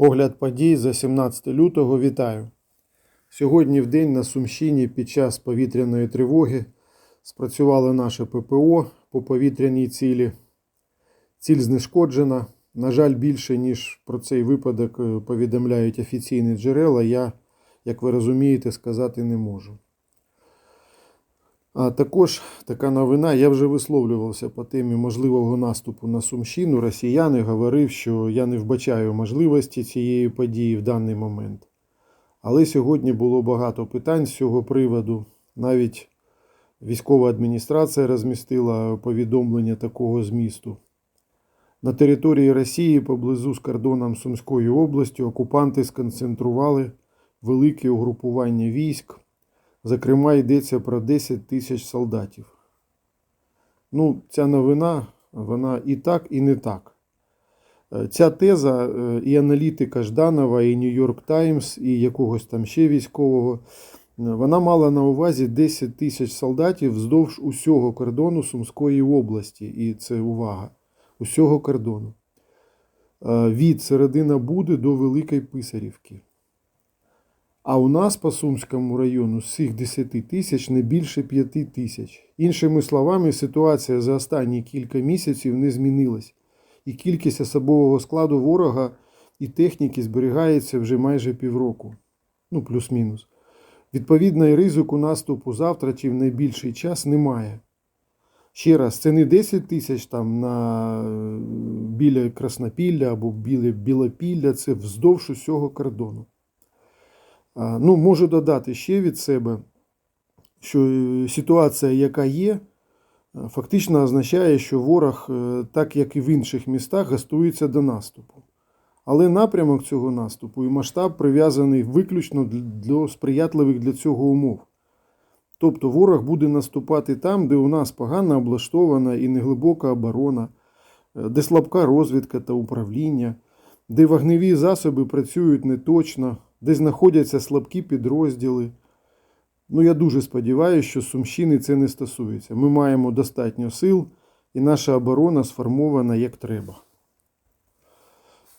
Огляд подій за 17 лютого вітаю. Сьогодні в день на Сумщині під час повітряної тривоги спрацювало наше ППО по повітряній цілі. Ціль знешкоджена. На жаль, більше, ніж про цей випадок е, повідомляють офіційні джерела, я, як ви розумієте, сказати не можу. А також така новина, я вже висловлювався по темі можливого наступу на Сумщину. Росіяни говорив, що я не вбачаю можливості цієї події в даний момент. Але сьогодні було багато питань з цього приводу. Навіть військова адміністрація розмістила повідомлення такого змісту. На території Росії поблизу з кордоном Сумської області окупанти сконцентрували велике угрупування військ. Зокрема, йдеться про 10 тисяч солдатів. Ну, ця новина, вона і так, і не так. Е, Ця теза е, і аналітика Жданова, і Нью-Йорк Таймс, і якогось там ще військового, е, вона мала на увазі 10 тисяч солдатів вздовж усього кордону Сумської області. І це увага, усього кордону. Від середина Буди до Великої Писарівки. А у нас по Сумському району з цих 10 тисяч не більше 5 тисяч. Іншими словами, ситуація за останні кілька місяців не змінилась, і кількість особового складу ворога і техніки зберігається вже майже півроку. Ну, плюс-мінус. Відповідно, і ризику наступу завтра чи в найбільший час немає. Ще раз, це не 10 тисяч там на е, біля Краснопілля або біля Білопілля, це вздовж усього кордону. Ну, можу додати ще від себе, що е, ситуація, яка є, е, фактично означає, що ворог, е, так як і в інших містах, гастується до наступу. Але напрямок цього наступу і масштаб прив'язаний виключно до сприятливих для цього умов. Тобто ворог буде наступати там, де у нас погано облаштована і неглибока оборона, де слабка розвідка та управління, де вогневі засоби працюють неточно, де знаходяться слабкі підрозділи. Ну, я дуже сподіваюся, що Сумщини це не стосується. Ми маємо достатньо сил, і наша оборона сформована як треба.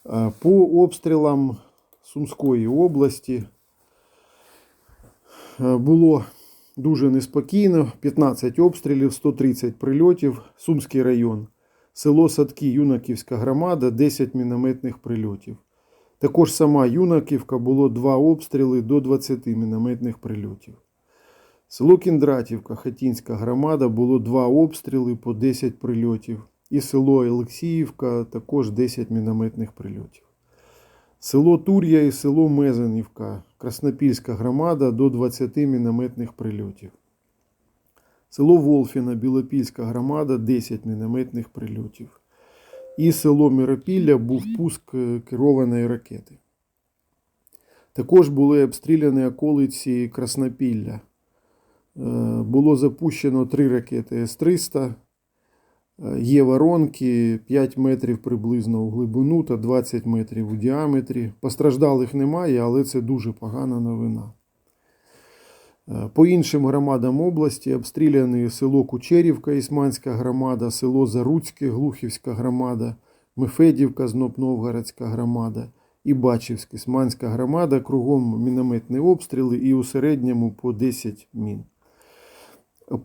Е, По обстрілам Сумської області е, було дуже неспокійно. 15 обстрілів, 130 прильотів. Сумський район. Село Садки, Юнаківська громада, 10 мінометних прильотів. Також сама Юнаківка було 2 обстріли до 20 мінометних прильотів. Село Кіндратівка, Хатінська громада, було 2 обстріли по 10 прильотів. І село Олексіївка також 10 мінометних прильотів. Село Тур'я і село Мезенівка, Краснопільська громада до 20 мінометних прильотів. Село Волфіна, Білопільська громада 10 мінометних прильотів. І село Миропілля був пуск е, керованої ракети. Також були обстріляні околиці Краснопілля. Е, Було запущено три ракети С-300. Е, Є воронки 5 метрів приблизно у глибину та 20 метрів у діаметрі. Постраждалих немає, але це дуже погана новина. По іншим громадам області обстріляні село Кучерівка, Ісманська громада, село Заруцьке, Глухівська громада, Мефедівка, Знопновгородська громада і Бачівська, Ісманська громада, кругом мінометні обстріли і у середньому по 10 мін.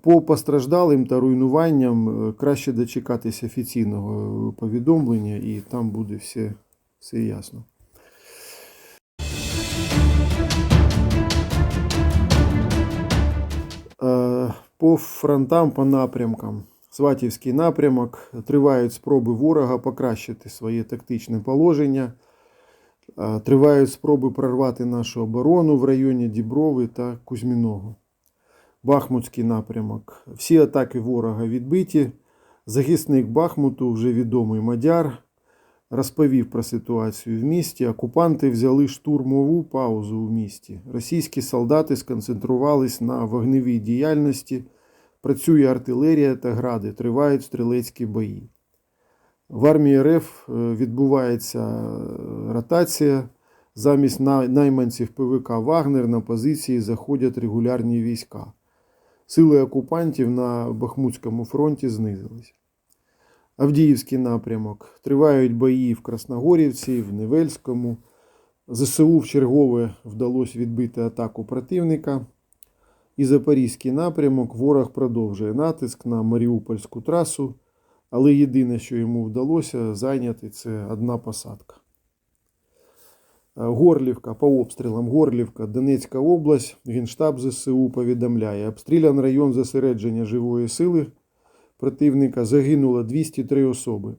По постраждалим та руйнуванням е, краще дочекатися офіційного повідомлення, і там буде все, все ясно. По фронтам, по напрямкам. Сватівський напрямок. Тривають спроби ворога покращити своє тактичне положення. Тривають спроби прорвати нашу оборону в районі Діброви та Кузьміного. Бахмутський напрямок. Всі атаки ворога відбиті. Захисник Бахмуту, вже відомий Мадяр, розповів про ситуацію в місті. Окупанти взяли штурмову паузу у місті. Російські солдати сконцентрувались на вогневій діяльності. Працює артилерія та гради, тривають стрілецькі бої. В армії РФ е, відбувається е, ротація. Замість найманців ПВК Вагнер на позиції заходять регулярні війська. Сили окупантів на Бахмутському фронті знизились. Авдіївський напрямок. Тривають бої в Красногорівці, в Невельському. ЗСУ в чергове вдалося відбити атаку противника. І Запорізький напрямок ворог продовжує натиск на Маріупольську трасу, але єдине, що йому вдалося зайняти, це одна посадка. Е, Горлівка по обстрілам. Горлівка, Донецька область, Генштаб ЗСУ повідомляє. Обстрілян район зосередження живої сили противника загинуло 203 особи.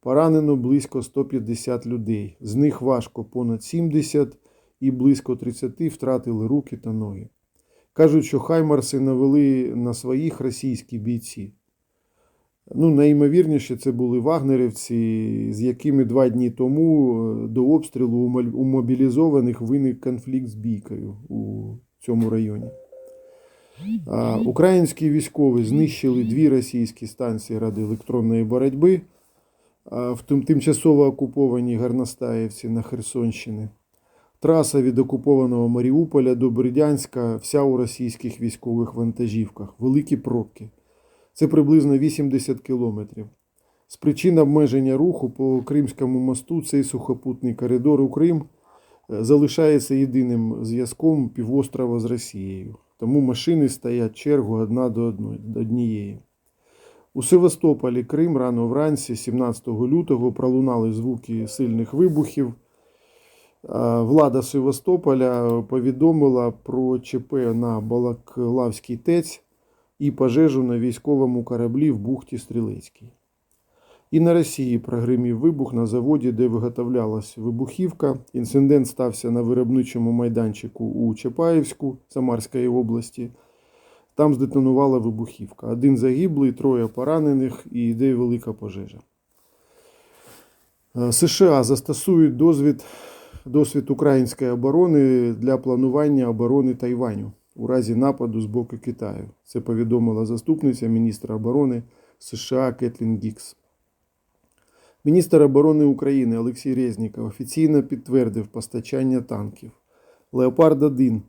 Поранено близько 150 людей. З них важко понад 70 і близько 30 втратили руки та ноги. Кажуть, що Хаймарси навели на своїх російські бійці. Ну, найімовірніше, це були вагнерівці, з якими два дні тому е, до обстрілу у мобілізованих виник конфлікт з бійкою у цьому районі. Українські військові знищили дві російські станції радіоелектронної боротьби в тимчасово окупованій Гарностаївці на Херсонщині. Траса від окупованого Маріуполя до Бердянська вся у російських військових вантажівках. Великі пробки. Це приблизно 80 кілометрів. З причин обмеження руху по Кримському мосту цей сухопутний коридор у Крим е, залишається єдиним зв'язком півострова з Росією. Тому машини стоять чергу одна до однієї. У Севастополі Крим рано вранці, 17 лютого, пролунали звуки сильних вибухів. Влада Севастополя повідомила про ЧП на Балаклавський ТЕЦ і пожежу на військовому кораблі в бухті Стрілецькій. І на Росії прогримів вибух на заводі, де виготовлялась вибухівка. Інцидент стався на виробничому майданчику у Чапаївську Самарської області. Там здетонувала вибухівка. Один загиблий, троє поранених і йде велика пожежа. Е, США застосують досвід, досвід української оборони для планування оборони Тайваню у разі нападу з боку Китаю. Це повідомила заступниця міністра оборони США Кетлін Гікс. Міністр оборони України Олексій Резніков офіційно підтвердив постачання танків. Леопард 1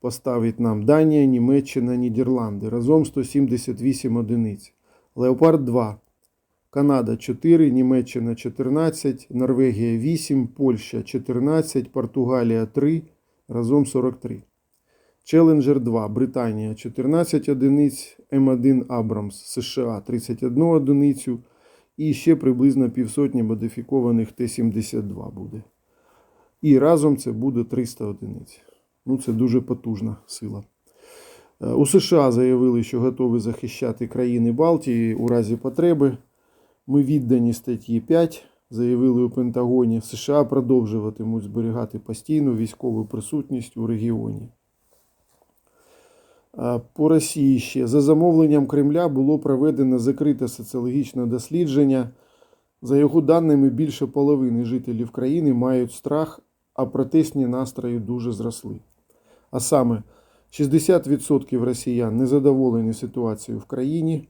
поставить нам Данія, Німеччина, Нідерланди разом 178 одиниць. Леопард 2 Канада 4, Німеччина 14, Норвегія 8, Польща 14, Португалія 3, разом 43. Челленджер 2, Британія 14 одиниць, М1 Абрамс, США 31 одиницю і ще приблизно півсотні модифікованих Т-72 буде. І разом це буде 300 одиниць. Ну, це дуже потужна сила. Е, У США заявили, що готові захищати країни Балтії у разі потреби. Ми віддані статті 5, заявили у Пентагоні. США продовжуватимуть зберігати постійну військову присутність у регіоні. По Росії ще за замовленням Кремля було проведено закрите соціологічне дослідження. За його даними, більше половини жителів країни мають страх, а протестні настрої дуже зросли. А саме 60% росіян незадоволені ситуацією в країні,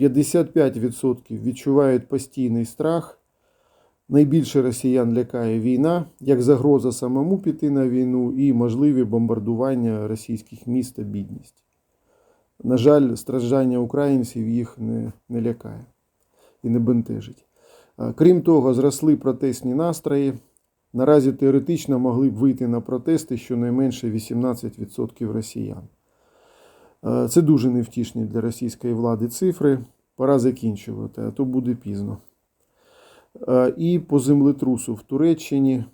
55% відчувають постійний страх. Найбільше росіян лякає війна, як загроза самому піти на війну і можливі бомбардування російських міст та бідність. На жаль, страждання українців їх не, не лякає і не бентежить. Крім того, зросли протестні настрої. Наразі теоретично могли б вийти на протести щонайменше 18% росіян. Це дуже невтішні для російської влади цифри. Пора закінчувати, а то буде пізно. Е, І по землетрусу в Туреччині.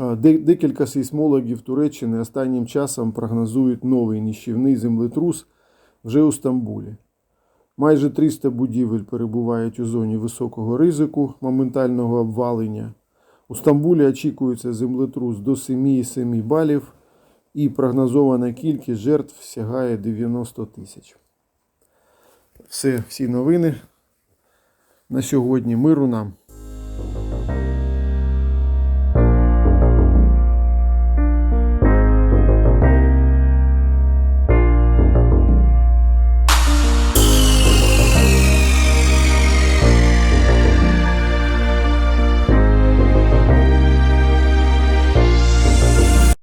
Е, Декілька сейсмологів Туреччини останнім часом прогнозують новий ніщівний землетрус вже у Стамбулі. Майже 300 будівель перебувають у зоні високого ризику моментального обвалення. У Стамбулі очікується землетрус до 7,7 балів і прогнозована кількість жертв сягає 90 тисяч. Все, всі новини на сьогодні. Миру нам.